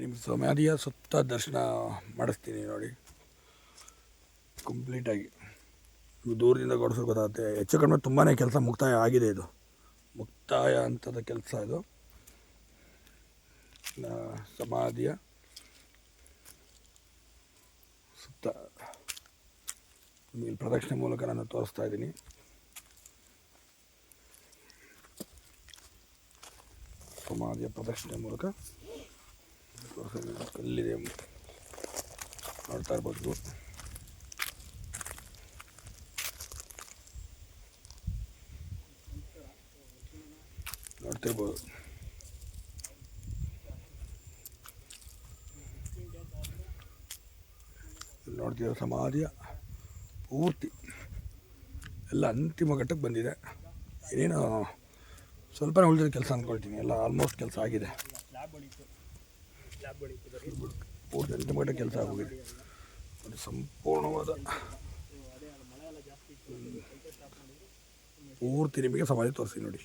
ನಿಮ್ಗೆ ಸಮಾಧಿಯ ಸುತ್ತ ದರ್ಶನ ಮಾಡಿಸ್ತೀನಿ ನೋಡಿ. ಕಂಪ್ಲೀಟಾಗಿ. ನೀವು ದೂರದಿಂದ ಗೌಡಿಸೋದು ಗೊತ್ತಾಗುತ್ತೆ. ಹೆಚ್ಚು ಕಡಿಮೆ ತುಂಬಾ ಕೆಲಸ ಮುಕ್ತಾಯ ಆಗಿದೆ ಇದು. ಮುಕ್ತಾಯ ಅಂತದ ಕೆಲಸ ಇದು. ಸಮಾಧಿಯ ಸುತ್ತ ನಿಮಗೆ ಪ್ರದಕ್ಷಿಣೆ ಮೂಲಕ ನಾನು ತೋರಿಸ್ತಾ ಇದ್ದೀನಿ. ಸಮಾಧಿಯ ಪ್ರದಕ್ಷಿಣೆ ಮೂಲಕ. ಕಲ್ಲಿದೆ ನೋಡ್ತಾ ಇರ್ಬೋದು. ನೋಡ್ತಿರ್ಬೋದು ನೋಡ್ತೀರ ಸಮಾಧಿಯ ಪೂರ್ತಿ ಎಲ್ಲ ಅಂತಿಮ ಘಟ್ಟಕ್ಕೆ ಬಂದಿದೆ. ಏನೇನು ಸ್ವಲ್ಪನೇ ಉಳಿದಿರೋ ಕೆಲಸ ಅಂದ್ಕೊಳ್ತೀನಿ. ಎಲ್ಲ ಆಲ್ಮೋಸ್ಟ್ ಕೆಲಸ ಆಗಿದೆ. ಪೂರ್ತಿ ಅಂತ ಘಟ್ಟ ಕೆಲಸ ಆಗೋಗಿದೆ. ನೋಡಿ ಸಂಪೂರ್ಣವಾದ ಪೂರ್ತಿ ನಿಮಗೆ ಸಮಾಧಿ ತೋರಿಸಿ ನೋಡಿ.